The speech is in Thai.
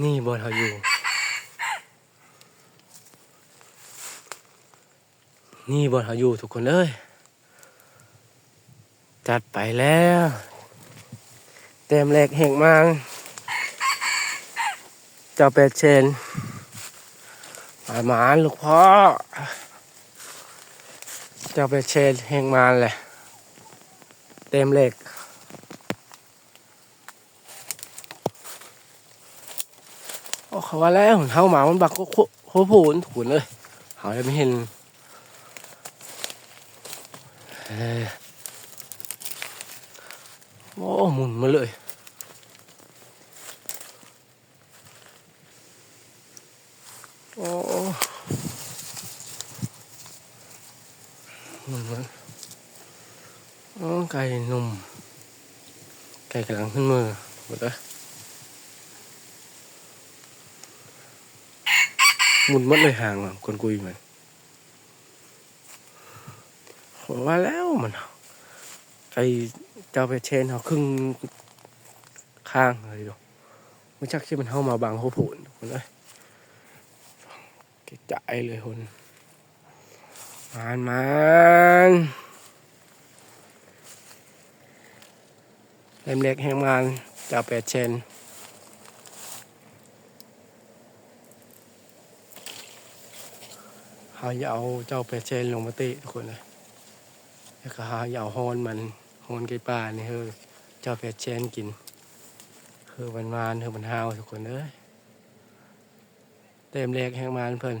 นี่บอลเขาอยู่ นี่บอลเขาอยู่ทุกคนเลยจัดไปแล้ว เต็มแหลกแห่งมังเจ้าเป็ดเชนหมาหมานลูกพ่อ เจ้าเป็ดเชนแห่งมานแหละเต็มเหล็ก โอ้เขาว่าแล้วเท้าหมามันบักโคโคผูนถูนเลยเขาเลยไม่เห็นเอ้ยโอ้หมุนมาเลยโอ้หมุนมันโอ้ไก่หนุ่มไก่กำลังขึ้นมือหมดเลย มุนหมดเลยห่างอะคนกุยมันว่าแล้วมันไก่เจ้าไปเชนเขาครึ่งข้างเลยดูไม่ชักที่มันเข้ามาบางหัวโผนคนเลยกระจายเลยคนมันมันเล่มเล็กแห่งมันเจ้าเป็ดเชน เขาจะเอาเจ้าเป็ดเชนลงมาติทุกคนเลยแล้วก็หาอย่าเอาฮอนมันฮอนไก่ป่านี่เฮ้ยเจ้าเป็ดเชนกินคือมันมานเธอมันหาวทุกคนเลยเต็มเล็กแห่งมานเพิ่น